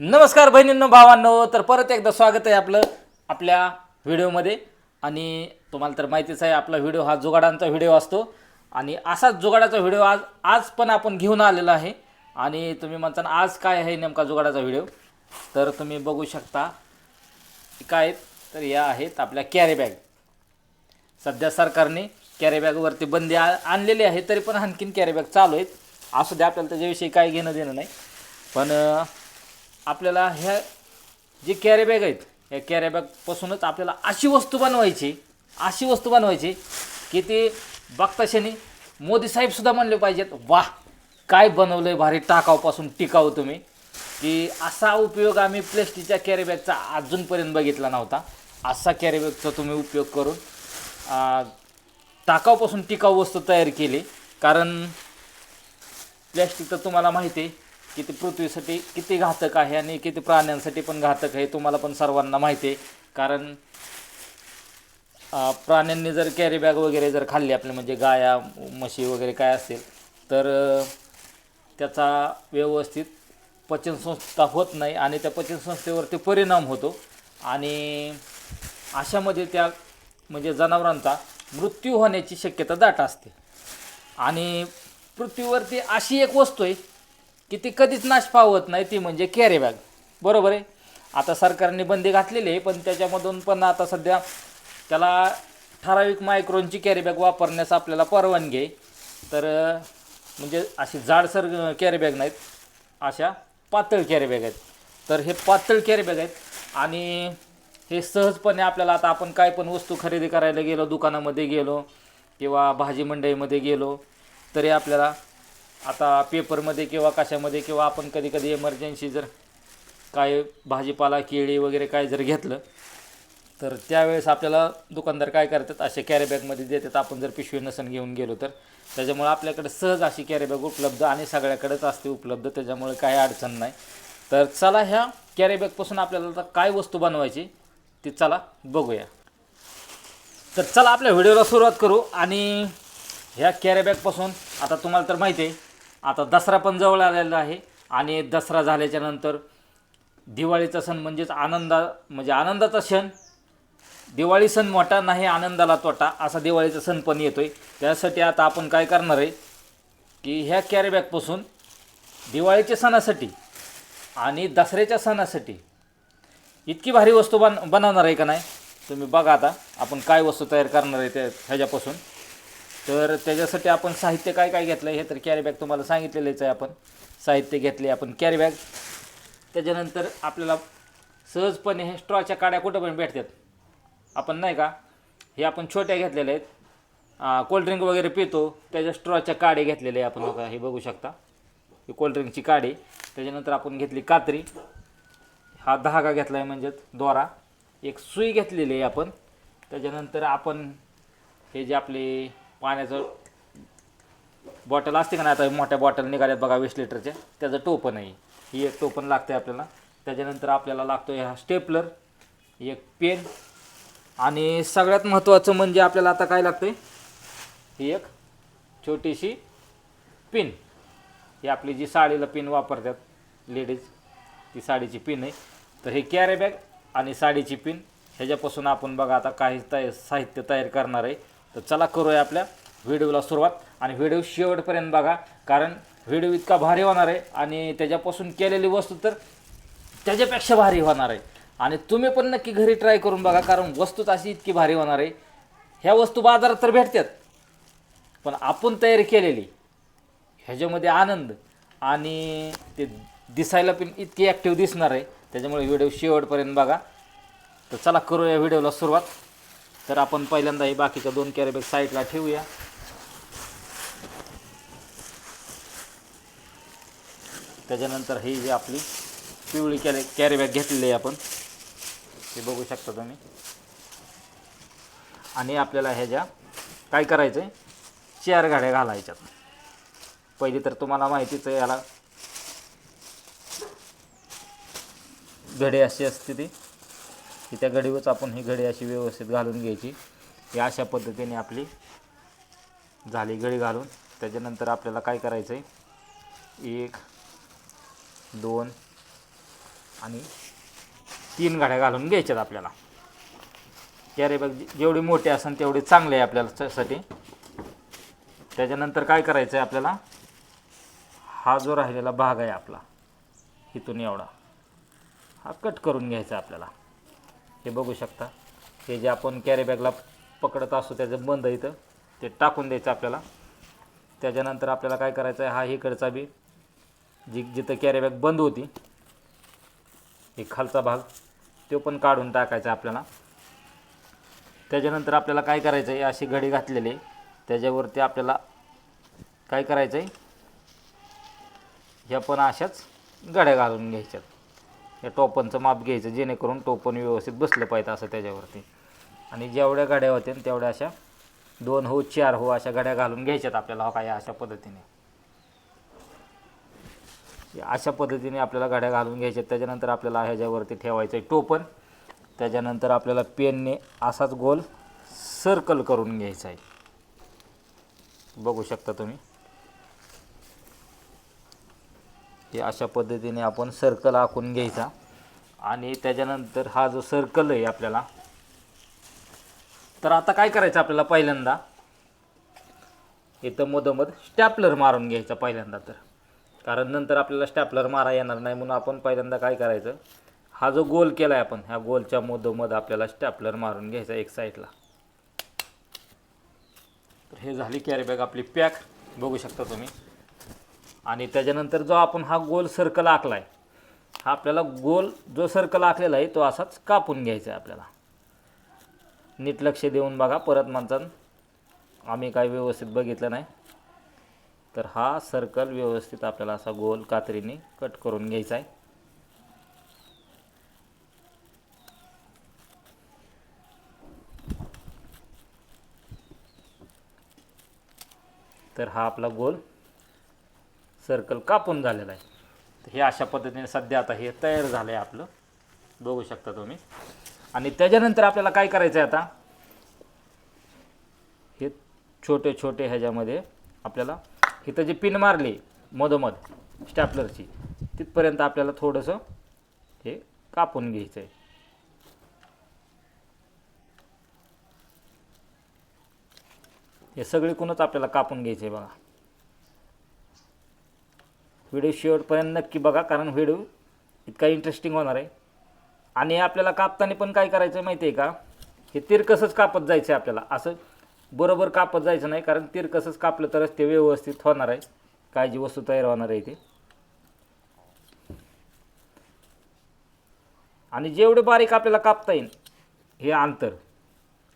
नमस्कार बहिणींनो भावांनो तर परत एकदा स्वागत आहे आपलं आपल्या व्हिडिओमध्ये. आणि तुम्हाला तर माहितीच आहे आपला व्हिडिओ हा जुगाडांचा व्हिडिओ असतो. आणि असाच जुगाडाचा व्हिडिओ आज आज पण आपण घेऊन आलेला आहे. आणि तुम्ही म्हणता आज काय आहे नेमका जुगाडाचा व्हिडिओ? तर तुम्ही बघू शकता काय आहेत? तर या आहेत आपल्या कॅरी बॅग सध्या सरकारने कॅरी बॅगवरती बंदी आ- आणलेली आहे तरी पण आणखीन कॅरी बॅग चालू आहेत. असू द्या आपल्याला त्याच्याविषयी काय घेणं देणं नाही. पण आपल्याला ह्या जे कॅरेबॅग आहेत या कॅरेबॅगपासूनच आपल्याला अशी वस्तू बनवायची अशी वस्तू बनवायची की ते बघताशानी मोदी साहेबसुद्धा म्हणले पाहिजेत वा काय बनवलं आहे भारी टाकावपासून टिकाऊ तुम्ही. की असा उपयोग आम्ही प्लॅस्टिकच्या कॅरीबॅगचा अजूनपर्यंत बघितला नव्हता. असा कॅरीबॅगचा तुम्ही उपयोग करून टाकावपासून टिकाऊ वस्तू तयार केली. कारण प्लॅस्टिक तर तुम्हाला माहिती आहे किती पृथ्वीसाठी किती घातक आहे आणि किती प्राण्यांसाठी पण घातक आहे तुम्हाला पण सर्वांना माहिती आहे. कारण प्राण्यांनी जर कॅरी बॅग वगैरे जर खाल्ली आपले म्हणजे गाया म्हशी वगैरे काय असेल तर त्याचा व्यवस्थित पचनसंस्था होत नाही आणि त्या पचनसंस्थेवरती परिणाम होतो. आणि अशामध्ये त्या म्हणजे जनावरांचा मृत्यू होण्याची शक्यता दाट असते. आणि पृथ्वीवरती अशी एक वस्तू आहे की ती कधीच नाश पावत नाही ती म्हणजे कॅरी बॅग बरोबर आहे? आता सरकारने बंदी घातलेली आहे पण त्याच्यामधून पण आता सध्या त्याला ठराविक मायक्रोनची कॅरी बॅग वापरण्यास आपल्याला परवानगी आहे. तर म्हणजे अशी जाडसर कॅरी बॅग नाहीत अशा पातळ कॅरी बॅग आहेत. तर हे पातळ कॅरी बॅग आहेत आणि हे सहजपणे आपल्याला आता आपण काय पण वस्तू खरेदी करायला गेलो दुकानामध्ये गेलो किंवा भाजी मंडईमध्ये गेलो तरी आपल्याला आता पेपरमध्ये किंवा कशामध्ये किंवा आपण कधी कधी एमर्जन्सी जर काय भाजीपाला केळी वगैरे काय जर घेतलं तर त्यावेळेस आपल्याला दुकानदार काय करतात असे कॅरीबॅगमध्ये देतात. आपण जर पिशवी नसन घेऊन गेलो तर. त्याच्यामुळे आपल्याकडे सहज अशी कॅरीबॅग उपलब्ध आणि सगळ्याकडेच असते उपलब्ध. त्याच्यामुळे काही अडचण नाही. तर चला ह्या कॅरीबॅगपासून आपल्याला आता काय वस्तू बनवायची ती चला बघूया. तर चला आपल्या व्हिडिओला सुरुवात करू आणि ह्या कॅरीबॅगपासून आता तुम्हाला तर माहिती आहे आता दसरा पण जवळ आलेला आहे आणि दसरा झाल्याच्यानंतर दिवाळीचा सण म्हणजेच आनंदा म्हणजे आनंदाचा क्षण. दिवाळी सण मोठा नाही आनंदाला तोटा असा दिवाळीचा सण पण येतो आहे त्यासाठी आता आपण काय करणार आहे की ह्या कॅरीबॅगपासून दिवाळीच्या सणासाठी आणि दसऱ्याच्या सणासाठी इतकी भारी वस्तू बन बनवणार आहे का नाही तुम्ही बघा आता आपण काय वस्तू तयार करणार आहे त्या ह्याच्यापासून. तर त्याच्यासाठी आपण साहित्य काय काय घेतलं हे तर कॅरीबॅग तुम्हाला सांगितलेलंच आहे आपण. साहित्य घेतले आपण कॅरीबॅग त्याच्यानंतर आपल्याला सहजपणे हे स्ट्रॉच्या काड्या कुठं पण भेटतात. आपण नाही का? हे आपण छोट्या घेतलेल्या आहेत. कोल्ड्रिंक वगैरे पितो. त्याच्या स्ट्रॉच्या काडे घेतलेले आहे आपण बघा हे बघू शकता. ही कोल्ड्रिंकची काडी. त्याच्यानंतर आपण घेतली कात्री. हा धागा घेतला आहे म्हणजेच दोरा. एक सुई घेतलेली आहे आपण. त्याच्यानंतर आपण हे जे आपले पाण्याचं बॉटल असते का नाही आता? मोठ्या बॉटल निघाल्यात बघा वीस लिटरच्या त्याचं टोपण आहे. ही एक टोपण लागते आपल्याला. त्याच्यानंतर आपल्याला लागतो आहे हा स्टेपलर एक पेन आणि सगळ्यात महत्त्वाचं म्हणजे आपल्याला आता काय लागतं आहे ही एक छोटीशी पिन ही आपली जी साडीला पिन वापरतात लेडीज ती साडीची पिन आहे. तर हे कॅरी बॅग आणि साडीची पिन ह्याच्यापासून आपण बघा आता काही तय साहित्य तयार करणार आहे. तर चला करूया आपल्या व्हिडिओला सुरुवात. आणि व्हिडिओ शेवटपर्यंत बघा कारण व्हिडिओ इतका भारी होणार आहे आणि त्याच्यापासून केलेली वस्तू तर त्याच्यापेक्षा भारी होणार आहे. आणि तुम्ही पण नक्की घरी ट्राय करून बघा कारण वस्तूच अशी इतकी भारी होणार आहे. ह्या वस्तू बाजारात तर भेटतात पण आपण तयारी केलेली. ह्याच्यामध्ये आनंद आणि ते दिसायला पण इतकी ॲक्टिव्ह दिसणार आहे. त्याच्यामुळे व्हिडिओ शेवटपर्यंत बघा. तर चला करूया व्हिडिओला सुरुवात. तर आपण पहिल्यांदा हे बाकीच्या दोन कॅरीबॅग साईडला ठेवूया. त्याच्यानंतर ही जी आपली पिवळी कॅरी कॅरीबॅग घेतलेली आहे आपण हे बघू शकता तुम्ही. आणि आपल्याला ह्याच्या काय करायचं आहे चार गाड्या घालायच्यात. पहिली तर तुम्हाला माहितीच आहे याला घडी अशी असते ती. की त्या घडीवरच आपण ही घडी अशी व्यवस्थित घालून घ्यायची. ही अशा पद्धतीने आपली झाली घडी घालून. त्याच्यानंतर आपल्याला काय करायचं आहे एक दोन आणि तीन गाड्या घालून घ्यायच्यात आपल्याला. कॅरी बॅग जेवढी मोठी असेल तेवढी चांगली आहे आपल्याला साठी. त्याच्यानंतर काय करायचं आहे आपल्याला? हा जो राहिलेला भाग आहे आपला इथून एवढा. हा कट करून घ्यायचा आपल्याला. हे बघू शकता. हे जे आपण कॅरी बॅगला पकडत असतो त्याचं बंद इथं. ते टाकून द्यायचं आपल्याला. त्याच्यानंतर आपल्याला काय करायचं आहे हा इकडचा बी जी जिथं कॅरी बॅग बंद होती हे खालचा भाग तो पण काढून टाकायचा आपल्याला. त्याच्यानंतर आपल्याला काय करायचं आहे अशी घडी घातलेली आहे. त्याच्यावरती आपल्याला काय करायचं आहे ह्या पण अशाच घड्या घालून घ्यायच्यात. या टोपनचं माप घ्यायचं जेणेकरून टोपन व्यवस्थित बसलं पाहिजे असं त्याच्यावरती. आणि जेवढ्या गाड्या होत्या तेवढ्या अशा दोन हो चार हो अशा गाड्या घालून घ्यायच्यात आपल्याला हो काय अशा पद्धतीने. अशा पद्धतीने आपल्याला गाड्या घालून घ्यायच्यात. त्याच्यानंतर आपल्याला ह्याच्यावरती ठेवायचं आहे टोपन त्याच्यानंतर आपल्याला पेनने असाच गोल सर्कल करून घ्यायचा आहे बघू शकता तुम्ही. हे अशा पद्धतीने आपण सर्कल आखून घ्यायचा. आणि त्याच्यानंतर हा जो सर्कल आहे आपल्याला तर आता काय करायचं आपल्याला पहिल्यांदा? इथं मधोमध स्टॅपलर मारून घ्यायचा पहिल्यांदा तर. कारण नंतर आपल्याला स्टॅपलर मारा येणार नाही म्हणून आपण पहिल्यांदा काय करायचं? हा जो गोल केला आहे आपण ह्या गोलच्या मधोमध आपल्याला स्टॅपलर मारून घ्यायचा एक साईडला तर हे झाली कॅरीबॅग आपली पॅक बघू शकता तुम्ही. आणि त्याच्यानंतर जो आपण हा गोल सर्कल आखला आहे हा आपल्याला गोल जो सर्कल आखलेला आहे तो असाच कापून घ्यायचा आहे आपल्याला. नीट लक्ष देऊन बघा परत म्हणतात आम्ही काय व्यवस्थित बघितलं नाही. तर हा सर्कल व्यवस्थित आपल्याला असा गोल कात्रीने कट करून घ्यायचा आहे. तर हा आपला गोल सर्कल कापून झालेला आहे. तर हे अशा पद्धतीने सध्या आता हे तयार झालं आहे आपलं. बघू शकता तुम्ही. आणि त्याच्यानंतर आपल्याला काय करायचं आहे आता? हे छोटे छोटे ह्याच्यामध्ये आपल्याला इथं जी पिन मारली मधोमध स्टॅपलरची तिथपर्यंत आपल्याला थोडंसं हे कापून घ्यायचं आहे हे सगळीकडूनच आपल्याला कापून घ्यायचं आहे बघा. व्हिडिओ शेवटपर्यंत नक्की बघा कारण व्हिडिओ इतका इंटरेस्टिंग होणार आहे. आणि आपल्याला कापताना पण काय करायचं आहे माहिती आहे का? हे तिरकसच कापत जायचं आहे आपल्याला. असं बरोबर कापत जायचं नाही कारण तिरकसच कापलं तरच ते व्यवस्थित होणार आहे. काय जी वस्तू तयार होणार आहे ते आणि जेवढे बारीक आपल्याला कापता येईल हे अंतर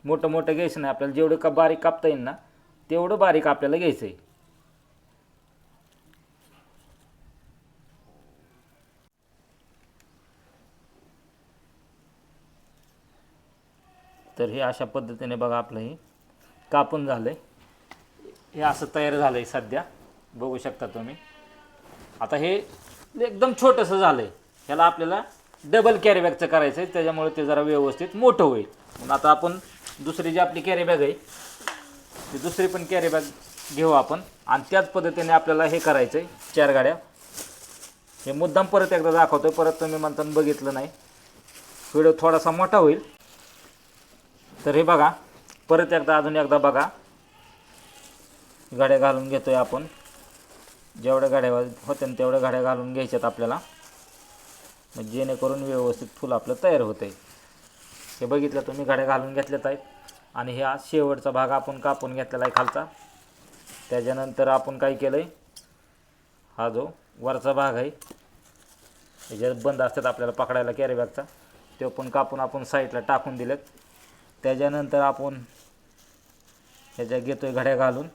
मोठं मोठं घ्यायचं नाही. आपल्याला जेवढं का बारीक कापता येईल ना तेवढं बारीक आपल्याला घ्यायचं आहे तर हे अशा पद्धतीने बघा आपलं हे कापून झालं आहे हे असं तयार झालं आहे सध्या. बघू शकता तुम्ही. आता हे एकदम छोटंसं झालं आहे ह्याला आपल्याला डबल कॅरीबॅगचं करायचं आहे त्याच्यामुळे ते जरा व्यवस्थित मोठं होईल. म्हणून आता आपण दुसरी जी आपली कॅरीबॅग आहे ती दुसरी पण कॅरीबॅग घेऊ आपण. आणि त्याच पद्धतीने आपल्याला हे करायचं आहे चार गाड्या. हे मुद्दाम परत एकदा दाखवतो परत तुम्ही म्हणताना बघितलं नाही. व्हिडिओ थोडासा मोठा होईल. तर हे बघा परत एकदा अजून एकदा बघा. गाड्या घालून घेतो आहे आपण. जेवढ्या गाड्या होत्या ना तेवढ्या गाड्या घालून घ्यायच्यात आपल्याला. जेणेकरून व्यवस्थित फुल आपलं तयार होतं आहे हे बघितलं तुम्ही गाड्या घालून घेतल्यात आहेत. आणि ह्या शेवटचा भाग आपण कापून घेतलेला आहे खालचा. त्याच्यानंतर आपण काय केलं आहे हा जो वरचा भाग आहे याच्यात बंद असतात आपल्याला पकडायला कॅरीबॅगचा तो पण कापून आपण साईडला टाकून दिलेत. त्याच्यानंतर आपण ह्याच्या आहे घड्या घालून.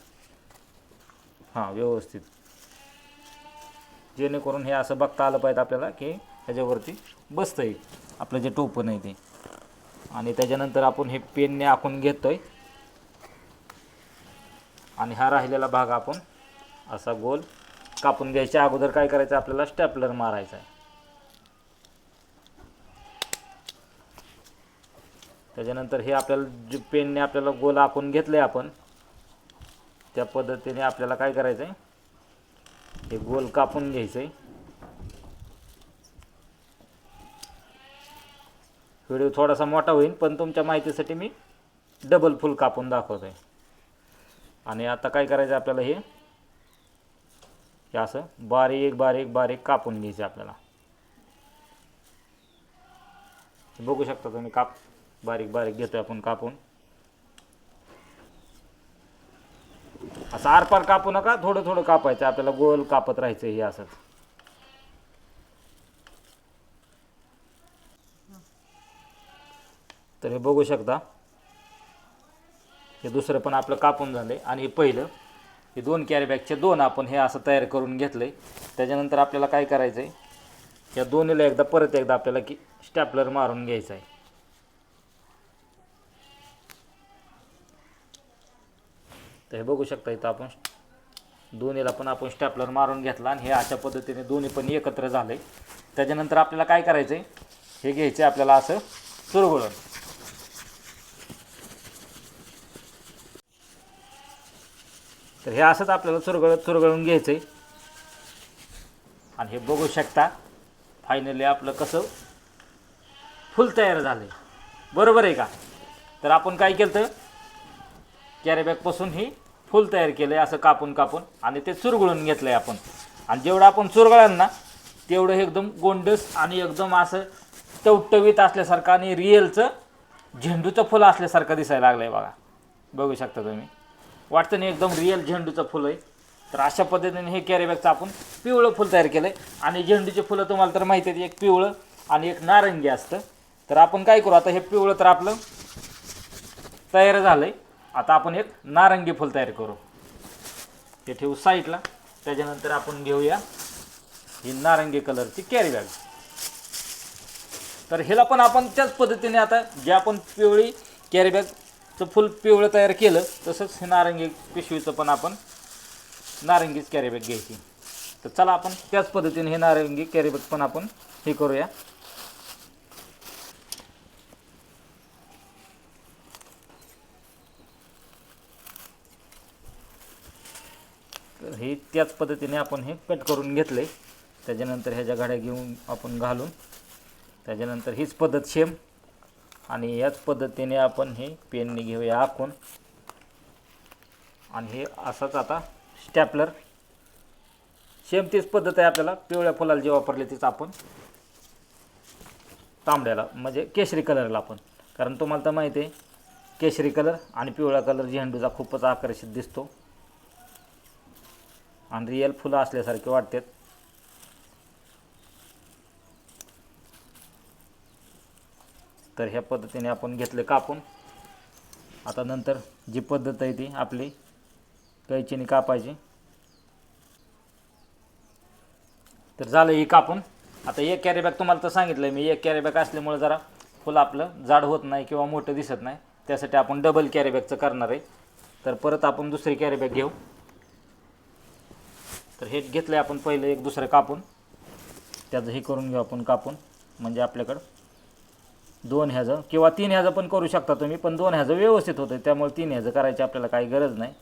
हां व्यवस्थित. जेणेकरून हे असं बघता आलं पाहिजे आपल्याला की ह्याच्यावरती बसतं आहे आपलं जे टोपण आहे ते. आणि त्याच्यानंतर आपण हे पेनने आखून आहे आणि हा राहिलेला भाग आपण असा गोल कापून घ्यायच्या अगोदर काय करायचं? आपल्याला स्टॅपलर मारायचा आहे. त्याच्यानंतर हे आपल्याला जे पेनने आपल्याला गोल आखून घेतलं आहे आपण त्या पद्धतीने आपल्याला काय करायचं आहे हे गोल कापून घ्यायचं आहे व्हिडिओ थोडासा मोठा होईल पण तुमच्या माहितीसाठी मी डबल फुल कापून दाखवतो आहे आणि आता काय करायचं आपल्याला हे? हे असं बारीक बारीक बारीक कापून घ्यायचं आपल्याला. बघू शकता तुम्ही काप बारीक बारीक घेतोय आपण कापून. असं आरपार कापू नका थोडं थोडं कापायचं आपल्याला गोल कापत राहायचं हे असंच तर हे बघू शकता. हे दुसरं पण आपलं कापून झालं आणि हे पहिलं हे दोन कॅरीबॅगचे दोन आपण हे असं तयार करून घेतलं आहे त्याच्यानंतर आपल्याला काय करायचं आहे या दोन्हीला एकदा परत एकदा आपल्याला की स्टॅपलर मारून घ्यायचं आहे तर हे बघू शकता इथं आपण. दोन्हीला पण आपण स्टॅपलर मारून घेतला आणि हे अशा पद्धतीने दोन्ही पण एकत्र झाले. त्याच्यानंतर आपल्याला काय करायचं आहे हे घ्यायचं आहे आपल्याला असं चुरगुळून तर हे असंच आपल्याला चुरगळत चुरगळून घ्यायचं आहे आणि हे बघू शकता फायनली आपलं कसं फुल तयार झालं बरोबर आहे का? तर आपण काय केलं तर कॅरीबॅगपासून ही फुल तयार केलं आहे असं कापून कापून आणि ते चुरगळून घेतलं आहे आपण. आणि जेवढं आपण चुरगळाल ना तेवढं एकदम गोंडस आणि एकदम असं टवटवीत असल्यासारखं आणि रिअलचं झेंडूचं फुलं असल्यासारखं दिसायला लागलं आहे बघा. बघू शकता तुम्ही. वाटतं नाही एकदम रिअल झेंडूचं फुलं आहे. तर अशा पद्धतीने हे कॅरीबॅगचं आपण पिवळं फुल तयार केलं आहे आणि झेंडूचे फुलं तुम्हाला तर माहिती आहे एक पिवळं आणि एक नारंगी असतं. तर आपण काय करू आता हे पिवळं तर आपलं तयार झालं आहे आता आपण एक नारंगी फुल तयार करू. ते ठेवू साईडला. त्याच्यानंतर आपण घेऊया ही नारंगी कलरची कॅरी बॅग तर ह्याला पण आपण त्याच पद्धतीने आता जे आपण पिवळी कॅरी बॅगचं फुल पिवळं तयार केलं तसंच हे नारंगी पिशवीचं पण आपण नारंगीच कॅरी बॅग घ्यायची. तर चला आपण त्याच पद्धतीने हे नारंगी कॅरी बॅग पण आपण हे करूया. हे त्याच पद्धतीने आपण हे कट करून घेतले त्याच्यानंतर ह्याच्या गाड्या घेऊन आपण घालून त्याच्यानंतर हीच पद्धत सेम. आणि याच पद्धतीने आपण हे पेनने घेऊया आखून. आणि हे असंच आता स्टॅपलर. सेम तीच पद्धत आहे आपल्याला. पिवळ्या फुलाला जे वापरले तीच आपण तांबड्याला म्हणजे केशरी कलरला आपण. कारण तुम्हाला तर माहिती आहे केशरी कलर आणि पिवळा कलर झेंडूचा खूपच आकर्षित दिसतो. आणि रिअल फुलं असल्यासारखे वाटतात. तर ह्या पद्धतीने आपण घेतले कापून. आता नंतर जी पद्धत आहे ती आपली कैचीने कापायची. तर झालं ही कापून. आता एक कॅरीबॅग तुम्हाला तर सांगितलं मी एक कॅरीबॅग असल्यामुळे जरा फुलं आपलं जाड होत नाही किंवा मोठं दिसत नाही. त्यासाठी आपण डबल कॅरीबॅगचं करणार आहे. तर परत आपण दुसरी कॅरीबॅग घेऊ. तर हे घेतलं आहे आपण पहिलं एक दुसरं कापून. त्याचं हे करून घेऊ आपण कापून. म्हणजे आपल्याकडं दोन ह्याचं किंवा तीन ह्याचं पण करू शकता तुम्ही पण दोन ह्याचं व्यवस्थित होतं त्यामुळे तीन ह्याचं करायची आपल्याला काही गरज नाही.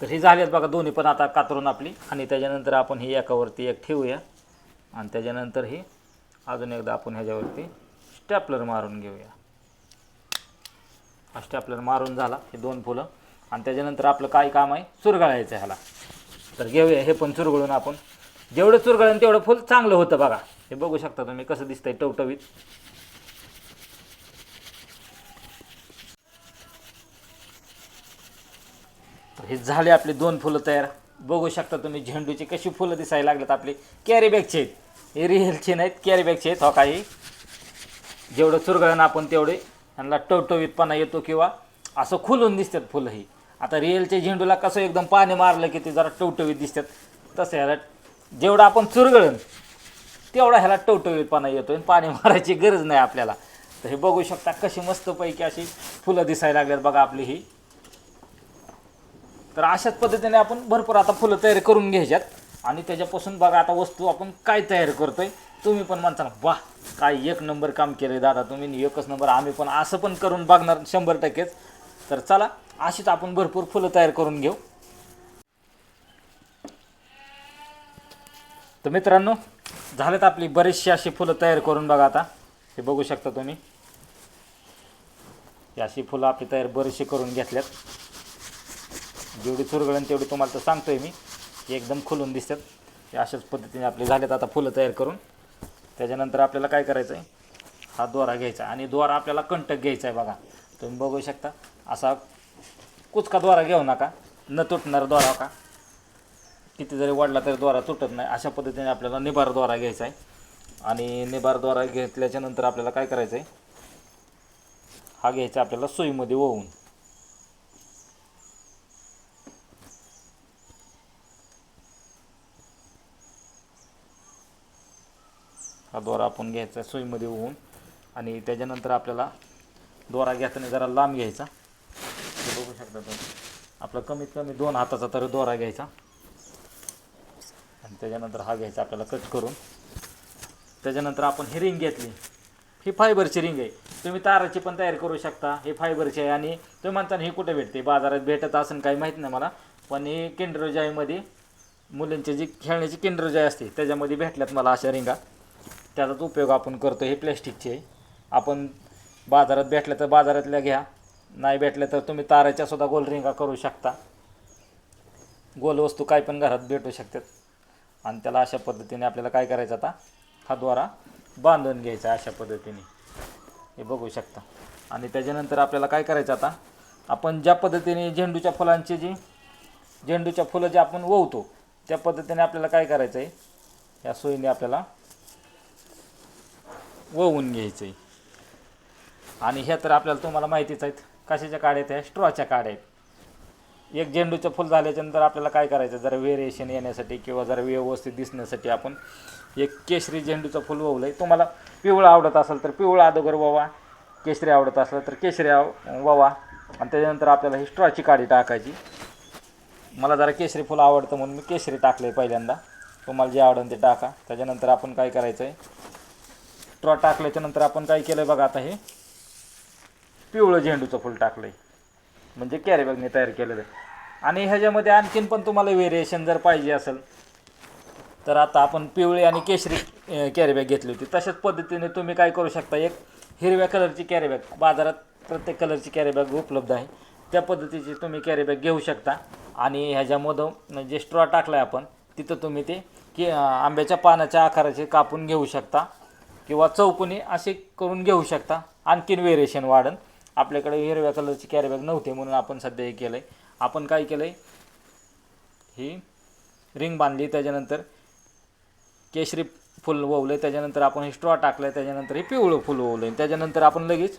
तर हे झालेत बघा दोन्ही पण आता कातरून आपली. आणि त्याच्यानंतर आपण ही एकावरती एक ठेवूया. आणि त्याच्यानंतर ही अजून एकदा आपण ह्याच्यावरती स्टॅपलर मारून घेऊया. हा स्टॅपलर मारून झाला हे दोन फुलं. आणि त्याच्यानंतर आपलं काय काम आहे? चुरगाळायचं ह्याला. तर घेऊया हे पण चुरगळून आपण. जेवढं चुरगळून तेवढं फुल चांगलं होतं बघा. हे बघू शकता तुम्ही कसं दिसतंय टवटवीत. तर हे झाले आपले दोन फुलं तयार. बघू शकता तुम्ही झेंडूची कशी फुलं दिसायला लागलेत आपले. कॅरी बॅगचे आहेत. हे रिअलचे नाहीत कॅरी बॅगचे आहेत हो काही जेवढं चुरगळण आपण तेवढे. त्यांना टवटवीतपणा येतो किंवा असं खुलून दिसतात फुलं ही आता रिअलच्या झेंडूला कसं एकदम पाणी मारलं की ते जरा टवटवीत दिसतात. तसं ह्याला जेवढं आपण चुरगळण तेवढा ह्याला टवटवीतपणा येतो आणि पाणी मारायची गरज नाही आपल्याला. तर हे बघू शकता कशी मस्तपैकी अशी फुलं दिसायला लागल्यात बघा आपली ही. तर अशाच पद्धतीने आपण भरपूर आता फुलं तयार करून घ्यायच्यात. आणि त्याच्यापासून बघा आता वस्तू आपण काय तयार करतोय तुम्ही पण म्हणता वाह काय एक नंबर काम केलं दादा तुम्ही एकच नंबर आम्ही पण असं पण करून बघणार शंभर टक्केच. तर चला अशीच आपण भरपूर फुलं तयार करून घेऊ. तर मित्रांनो झालेत आपली बरीचशी अशी फुलं तयार करून बघा आता. हे बघू शकता तुम्ही. ही अशी फुलं आपली तयार बरीचशी करून घेतल्यात. जेवढी चुरगळण तेवढी तुम्हाला तर सांगतोय मी. एकदम खुलून दिसतात. हे अशाच पद्धतीने आपले झालेत आता फुलं तयार करून. त्याच्यानंतर आपल्याला काय करायचं आहे हा दोरा घ्यायचा आणि दोरा आपल्याला कंटक घ्यायचा आहे बघा. तुम्ही बघू शकता. असा कुचका दोरा घेऊ नका. न तुटणारा दोरा हो का? किती जरी वाढला तरी दोरा तुटत नाही. अशा पद्धतीने आपल्याला निबार दोरा घ्यायचा आहे. आणि निबार दोरा घेतल्याच्या नंतर आपल्याला काय करायचं आहे हा घ्यायचा आपल्याला सुईमध्ये ओवून. हा दोरा आपण घ्यायचा सुईमध्ये ओवून. आणि त्याच्यानंतर आपल्याला दोरा घेताना जरा लांब घ्यायचा. करू शकता तुम्ही आपला कमीत कमी दोन हाताचा तर दोरा घ्यायचा. आणि त्याच्यानंतर हा घ्यायचा आपल्याला कट करून. त्याच्यानंतर आपण ही रिंग घेतली. ही फायबरची रिंग आहे. तुम्ही ताराची पण तयार करू शकता. हे फायबरची आहे आणि तुम्ही म्हणता ही कुठे भेटते? बाजारात भेटत असेल काही माहीत नाही मला. पण ही किंडरजाईमध्ये मुलींची जी खेळण्याची किंडरजाई असते त्याच्यामध्ये भेटल्यात मला अशा रिंगा त्याचाच उपयोग आपण करतो हे प्लॅस्टिकचे आहे. आपण बाजारात भेटल्या तर बाजारातल्या घ्या. नाही भेटले तर तुम्ही ताराच्या सुद्धा गोल रिंगा करू शकता. गोल वस्तू काय पण घरात भेटू शकतात. आणि त्याला अशा पद्धतीने आपल्याला काय करायचं आता? हा द्वारा बांधून घ्यायचा अशा पद्धतीने. हे बघू शकता. आणि त्याच्यानंतर आपल्याला काय करायचं आता? आपण ज्या पद्धतीने झेंडूच्या फुलांची जी झेंडूच्या फुलं जे आपण ववतो त्या पद्धतीने आपल्याला काय करायचं आहे या सोयीने आपल्याला ववून घ्यायचं आहे आणि हे तर आपल्याला तुम्हाला माहितीच आहेत. कशाच्या काड्या आहेत ह्या स्ट्रॉच्या काड्या आहेत. एक झेंडूचं फुल झाल्याच्यानंतर आपल्याला काय करायचं? जरा वेरिएशन येण्यासाठी किंवा जरा व्यवस्थित दिसण्यासाठी आपण एक केशरी झेंडूचं फुल ववलं आहे तुम्हाला पिवळं आवडत असेल तर पिवळं अगोदर ववा केशरी आवडत असलं तर केशरी ववा. आणि त्याच्यानंतर आपल्याला ही स्ट्रॉची काडी टाकायची. मला जरा केशरी फुलं आवडतं म्हणून मी केशरी टाकलं आहे पहिल्यांदा. तुम्हाला जे आवडेल ते टाका. त्याच्यानंतर आपण काय करायचं आहे स्ट्रॉ टाकल्याच्यानंतर आपण काय केलं आहे बघा आता हे? पिवळं झेंडूचं फुल टाकलं आहे म्हणजे कॅरीबॅगने तयार केलेलं आहे. आणि ह्याच्यामध्ये आणखीन पण तुम्हाला व्हेरिएशन जर पाहिजे असेल तर आता आपण पिवळी आणि केशरी कॅरीबॅग घेतली होती. तशाच पद्धतीने तुम्ही काय करू शकता एक हिरव्या कलरची कॅरीबॅग बाजारात प्रत्येक कलरची कॅरीबॅग उपलब्ध आहे. त्या पद्धतीची तुम्ही कॅरीबॅग घेऊ शकता. आणि ह्याच्यामधून म्हणजे जे स्ट्रॉ टाकला आहे आपण तिथं तुम्ही ते की आंब्याच्या पानाच्या आकाराचे कापून घेऊ शकता. किंवा चौकोनी असे करून घेऊ शकता. आणखीन व्हेरिएशन वाढन. आपल्याकडे हिरव्या कलरची कॅरीबॅग नव्हते म्हणून आपण सध्या हे केलं आहे आपण काय केलं आहे ही रिंग बांधली त्याच्यानंतर केशरी फुल ववलं त्याच्यानंतर आपण हे स्ट्रॉ टाकलं त्याच्यानंतर हे पिवळं फुल ववलं त्याच्यानंतर आपण लगेच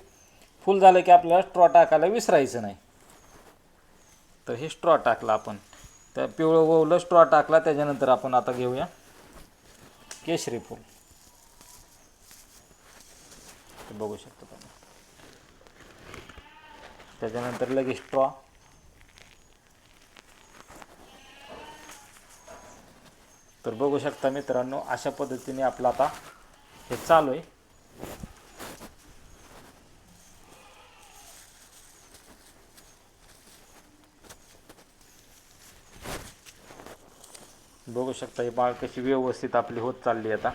फुल झालं की आपल्याला स्ट्रॉ टाकायला विसरायचं नाही. तर हे स्ट्रॉ टाकला आपण. तर पिवळं ववलं स्ट्रॉ टाकला त्याच्यानंतर आपण आता घेऊया केशरी फुल. बघू शकतो. त्याच्यानंतर लगेच स्ट्रॉ तर बघू शकता मित्रांनो अशा पद्धतीने आपलं आता हे चालू आहे. बघू शकता ही बाळ कशी व्यवस्थित आपली होत चालली आता.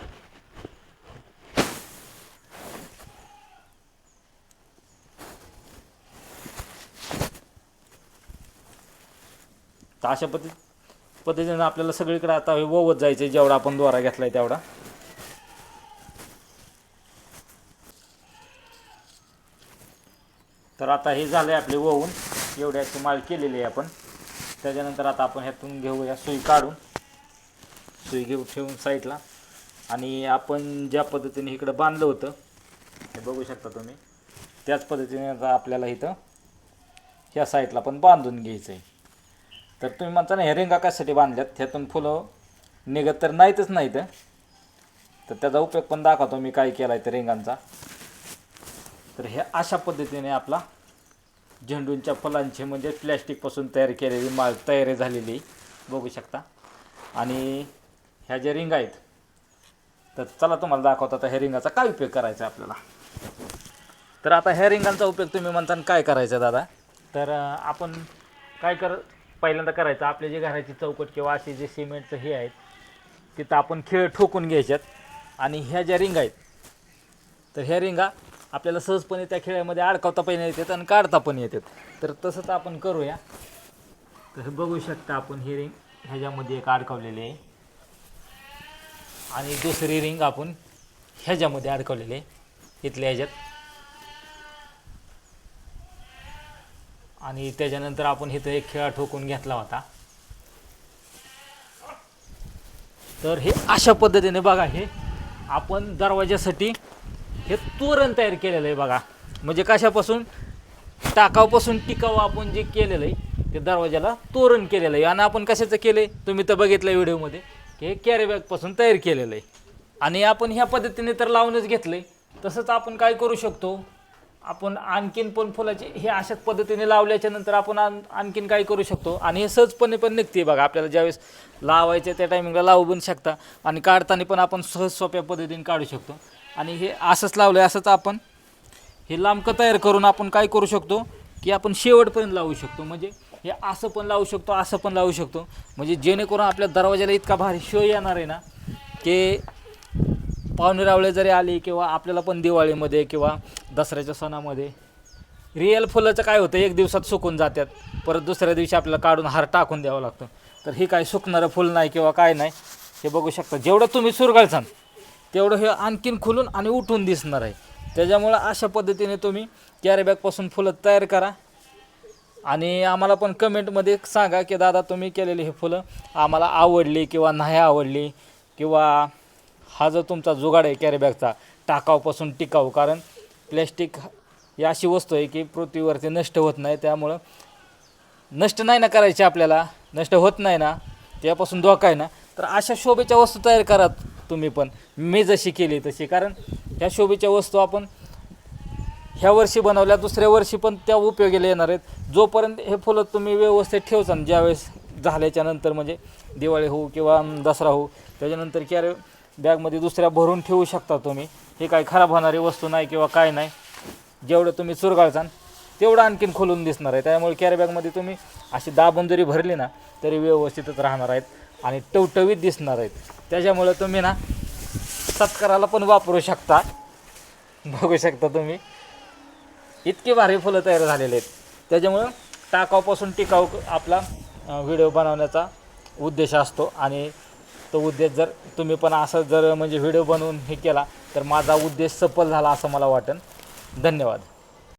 अशा पद्धती पद्धतीनं आपल्याला सगळीकडे आता हे ववत जायचं आहे जेवढा आपण द्वारा घेतला आहे तेवढा. तर आता हे झालं आहे आपले ववून. एवढ्याची माळ केलेली आहे आपण. त्याच्यानंतर आता आपण ह्यातून घेऊया सुई काढून. सुई घेऊ ठेवून साईडला. आणि आपण ज्या पद्धतीने इकडं बांधलं होतं हे बघू शकता तुम्ही. त्याच पद्धतीने आता आपल्याला इथं ह्या साईडला पण बांधून घ्यायचं आहे तर तुम्ही म्हणता ना हे रिंगा कशासाठी बांधल्यात ह्यातून फुलं निघत तर नाहीतच नाहीत. तर त्याचा उपयोग पण दाखवतो मी काय केला आहे त्या रिंगांचा. तर हे अशा पद्धतीने आपला झेंडूंच्या फुलांची म्हणजे प्लॅस्टिकपासून तयार केलेली माळ तयारी झालेली बघू शकता. आणि ह्या ज्या रिंग आहेत तर चला तुम्हाला दाखवता आता ह्या रिंगाचा काय उपयोग करायचा आहे आपल्याला. तर आता ह्या रिंगांचा उपयोग तुम्ही म्हणता काय करायचा दादा? तर आपण काय कर पहिल्यांदा करायचं आपले जे घराची चौकट किंवा असे जे सिमेंटचं हे आहेत तिथं आपण खेळ ठोकून घ्यायच्यात. आणि ह्या ज्या रिंग आहेत तर ह्या रिंगा आपल्याला सहजपणे त्या खेळामध्ये अडकवता पण येतात आणि काढता पण येतात. तर तसंच आपण करूया. तर बघू शकता आपण ही रिंग ह्याच्यामध्ये एक अडकवलेली आहे. आणि दुसरी रिंग आपण ह्याच्यामध्ये अडकवलेली आहे. इथल्या ह्याच्यात. आणि त्याच्यानंतर आपण इथं एक खेळा ठोकून घेतला होता. तर हे अशा पद्धतीने बघा हे आपण दरवाजासाठी हे तोरण तयार केलेलं आहे बघा. म्हणजे कशापासून? टाकावपासून टिकाव आपण जे केलेलं आहे ते दरवाजाला तोरण केलेलं आहे. आणि आपण कशाचं केलं आहे तुम्ही तर बघितलं व्हिडिओमध्ये की हे कॅरीबॅगपासून तयार केलेलं आहे. आणि आपण ह्या पद्धतीने तर लावूनच घेतलं आहे तसंच आपण काय करू शकतो? आपण आणखीन पण फुलाचे हे अशाच पद्धतीने लावल्याच्या नंतर आपण आणखीन काय करू शकतो. आणि हे सहजपणे पण निघते बघा आपल्याला ज्यावेळेस लावायचे त्या टायमिंगला लावू पण शकता. आणि काढताना पण आपण सहज सोप्या पद्धतीने काढू शकतो. आणि हे असंच लावलं आहे असंच आपण हे लांबकं तयार करून आपण काय करू शकतो की आपण शेवटपर्यंत लावू शकतो. म्हणजे हे असं पण लावू शकतो असं पण लावू शकतो. म्हणजे जेणेकरून आपल्या दरवाजाला इतका भारी शो येणार आहे ना की पाहुणेरावळे जरी आले किंवा आपल्याला पण दिवाळीमध्ये किंवा दसऱ्याच्या सणामध्ये रिअल फुलाचं काय होतं एक दिवसात सुकून जातात. परत दुसऱ्या दिवशी आपल्याला काढून हार टाकून द्यावं लागतं. तर हे काय सुकणारं फुल नाही किंवा काय नाही हे बघू शकता. जेवढं तुम्ही सुरगाळचाल तेवढं हे आणखीन खुलून आणि उठून दिसणार आहे. त्याच्यामुळं अशा पद्धतीने तुम्ही कॅरीबॅगपासून फुलं तयार करा. आणि आम्हाला पण कमेंटमध्ये सांगा की दादा तुम्ही केलेली हे फुलं आम्हाला आवडली किंवा नाही आवडली? किंवा हा जो तुमचा जुगाड आहे कॅरीबॅगचा टाकावपासून टिकाऊ कारण प्लॅस्टिक ही अशी वस्तू आहे की पृथ्वीवरती नष्ट होत नाही त्यामुळं नष्ट नाही ना करायची आपल्याला नष्ट होत नाही ना त्यापासून धोका आहे ना. तर अशा शोभेच्या वस्तू तयार करा तुम्ही पण. मी जशी केली तशी कारण ह्या शोभेच्या वस्तू आपण ह्या वर्षी बनवल्या दुसऱ्या वर्षी पण त्या उपयोगीला येणार आहेत. जोपर्यंत हे फुलं तुम्ही व्यवस्थित ठेवसान ज्यावेळेस झाल्याच्यानंतर म्हणजे दिवाळी होऊ किंवा दसरा होऊ त्याच्यानंतर कॅरे बॅगमध्ये दुसऱ्या भरून ठेवू शकता तुम्ही. हे काही खराब होणारी वस्तू नाही किंवा काय नाही. जेवढं तुम्ही चुरगाळचान तेवढं आणखीन खोलून दिसणार आहे. त्यामुळे कॅरीबॅगमध्ये तुम्ही अशी दाबून जरी भरली ना तरी व्यवस्थितच राहणार आहेत आणि टवटवीत दिसणार आहेत. त्याच्यामुळं तुम्ही ना सत्काराला पण वापरू शकता. बघू शकता तुम्ही. इतकी भारी फुलं तयार झालेले आहेत. त्याच्यामुळं टाकावपासून टिकाऊ आपला व्हिडिओ बनवण्याचा उद्देश असतो. आणि तो उद्देश जर तुम्ही पण असं जर म्हणजे व्हिडिओ बनवून हे केला तर माझा उद्देश सफल झाला असं मला वाटेल धन्यवाद.